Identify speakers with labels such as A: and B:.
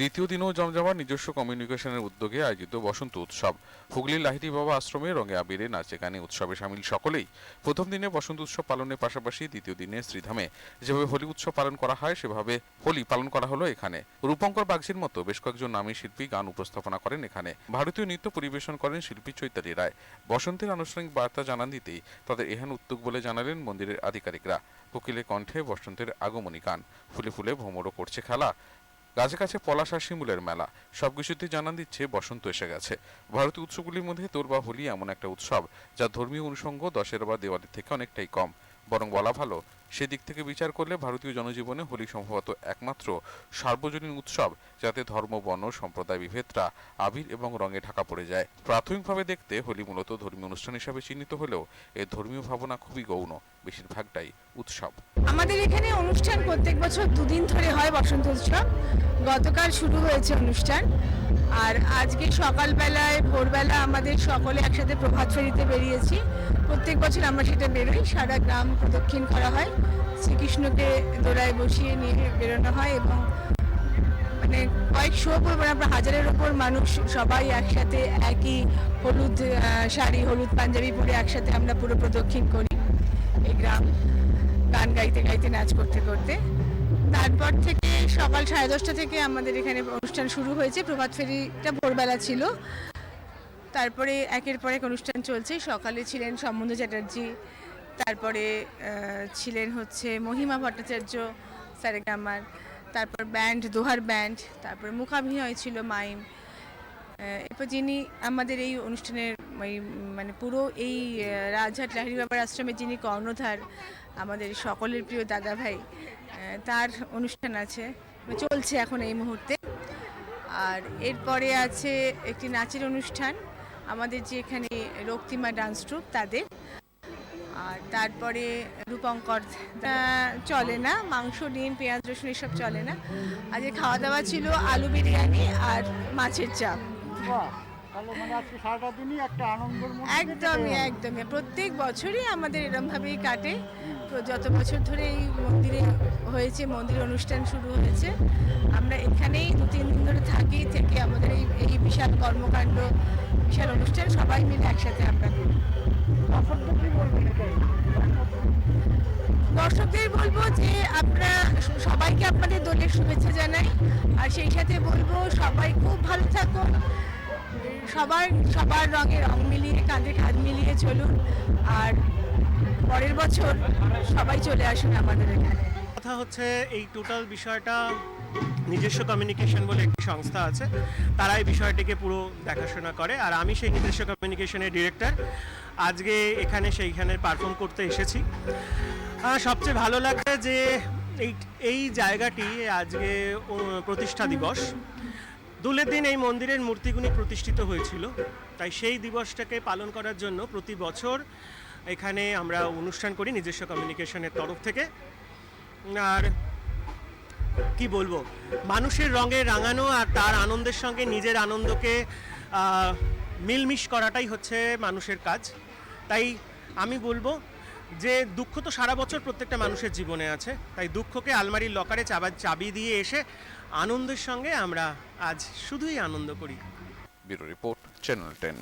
A: দ্বিতীয় দিনেও জমজমাট নিজস্ব কমিউনিকেশনের উদ্যোগে আয়োজিত বসন্ত উৎসব। হুগলির লাহিড়ি বাবা আশ্রমে রঙে আবিরে নাচে গানে উৎসবে সামিল সকলেই। প্রথম দিনে বসন্ত উৎসব পালনের পাশাপাশি দ্বিতীয় দিনে শ্রীধামে। যেভাবে হোলি উৎসব পালন করা হয়, সেভাবে হোলি পালন করা হলো এখানে। রূপঙ্কর বাগজির মতো বেশ কয়েকজন নামী শিল্পী গান উপস্থাপনা করেন এখানে। ভারতীয় নৃত্য পরিবেশন করেন শিল্পী চৈতালি রায়। বসন্তের আনুষ্ঠানিক বার্তা জানান দিতেই তাদের এহেন উদ্যোগ বলে জানালেন মন্দিরের আধিকারিকরা। কোকিলের কণ্ঠে বসন্তের আগমনী গান। ফুলে ফুলে ভ্রমরও করছে খেলা। গাছে কাছে পলাশ আর শিমুলের মেলা। সবকিছুতে জানান দিচ্ছে, বসন্ত এসে গেছে। ভারতীয় উৎসবগুলির মধ্যে তোর বা হোলি এমন একটা উৎসব, যা ধর্মীয় অনুষঙ্গ, দশের বা দেওয়ালির থেকে অনেকটাই কম। বরং বলা ভালো, সেদিক থেকে বিচার করলে ভারতীয় জনজীবনে হোলি সম্ভবত একমাত্র সার্বজনীন উৎসব, যাতে ধর্ম, বর্ণ, সম্প্রদায় বিভেদরা আবির এবং রঙে ঢাকা পড়ে যায়। প্রাথমিকভাবে দেখতে হোলি মূলত ধর্মীয় অনুষ্ঠান হিসাবে চিহ্নিত হলেও এর ধর্মীয় ভাবনা খুবই গৌণ, বেশিরভাগটাই উৎসব।
B: আমাদের এখানে অনুষ্ঠান প্রত্যেক বছর দুদিন ধরে হয় বসন্ত উৎসব। গতকাল শুরু হয়েছে অনুষ্ঠান। আর আজকে সকালবেলায়, ভোরবেলা আমাদের সকলে একসাথে প্রভাত ফেরিতে বেরিয়েছি। প্রত্যেক বছর আমরা সেটা বেরোই। সারা গ্রাম প্রদক্ষিণ করা হয়। শ্রীকৃষ্ণকে দোলায় বসিয়ে নিয়ে বেরোনো হয় এবং মানে কয়েকশো ওপর মানে আমরা হাজারের ওপর মানুষ সবাই একসাথে একই হলুদ শাড়ি, হলুদ পাঞ্জাবি পরে একসাথে আমরা পুরো প্রদক্ষিণ করি। এই গ্রাম গান গাইতে গাইতে, নাচ করতে করতে। তারপর থেকে সকাল সাড়ে দশটা থেকে আমাদের এখানে অনুষ্ঠান শুরু হয়েছে। প্রভাত ফেরিটা ভোরবেলা ছিল। তারপরে একের পর এক অনুষ্ঠান চলছে। সকালে ছিলেন সম্বন্ধ চ্যাটার্জি, তারপরে ছিলেন হচ্ছে মহিমা ভট্টাচার্য সারেগামার তারপর ব্যান্ড, দোহার ব্যান্ড, তারপরে মুখাভিনয় ছিল মাইম। এরপর যিনি আমাদের এই অনুষ্ঠানের ওই মানে পুরো এই রাজহাট লাহিড়ি বাবার আশ্রমে যিনি কর্ণধার, আমাদের সকলের প্রিয় দাদা ভাই তার অনুষ্ঠান আছে। চলছে এখন এই মুহূর্তে। আর এরপরে আছে একটি নাচের অনুষ্ঠান, আমাদের যে এখানে রক্তিমা ডান্স ট্রুপ তাদের। আর তারপরে রূপঙ্কর চলে না, মাংস, ডিম, পেঁয়াজ, রসুন, এসব চলে না। আজকে খাওয়া দাওয়া ছিল আলু বিরিয়ানি আর মাছের চাপ।
C: মানে
B: একদমই একদমই। প্রত্যেক বছরই আমাদের এরমভাবেই কাটে। যত বছর ধরে এই মন্দিরে হয়েছে মন্দিরে অনুষ্ঠান শুরু হয়েছে আমরা এখানেই দু তিন দিন ধরে থাকি থেকে আমাদের এই এই বিশাল কর্মকাণ্ড বিশাল অনুষ্ঠান সবাই মিলে একসাথে আমরা করি।
C: দর্শকদের
B: বলব যে আপনারা সবাইকে আপনাদের দোলের শুভেচ্ছা জানাই আর সেই সাথে বলব সবাই খুব ভালো থাকুন সবার সবার রঙে রং মিলিয়ে, কাঁধে কাঁধ মিলিয়ে চলুন। আর পরের বছর সবাই চলে আসুন আমাদের এখানে।
D: কথা হচ্ছে, এই টোটাল বিষয়টা নিজস্ব কমিউনিকেশন বলে একটি সংস্থা আছে। তারা এই বিষয়টিকে পুরো দেখাশোনা করে। আর আমি সেই নিজস্ব কমিউনিকেশনের ডিরেক্টর আজকে এখানে সেইখানে পারফর্ম করতে এসেছি। সবচেয়ে ভালো লাগছে যে এই এই জায়গাটি আজকে প্রতিষ্ঠা দিবস। দুলের দিন এই মন্দিরের মূর্তিগুলি প্রতিষ্ঠিত হয়েছিল। তাই সেই দিবসটাকে পালন করার জন্য প্রতি বছর এখানে আমরা অনুষ্ঠান করি নিজস্ব কমিউনিকেশনের তরফ থেকে। আর কি বলব, মানুষের রঙে রাঙানো আর তার আনন্দের সঙ্গে নিজের আনন্দকে মিলমিশ করাটাই হচ্ছে মানুষের কাজ। তাই আমি বলব যে দুঃখ তো সারা বছর প্রত্যেকটা মানুষের জীবনে আছে, তাই দুঃখকে আলমারির লকারে চাবা, চাবি দিয়ে এসে আনন্দের সঙ্গে আমরা আজ শুধুই আনন্দ করি।
A: Bureau report channel ten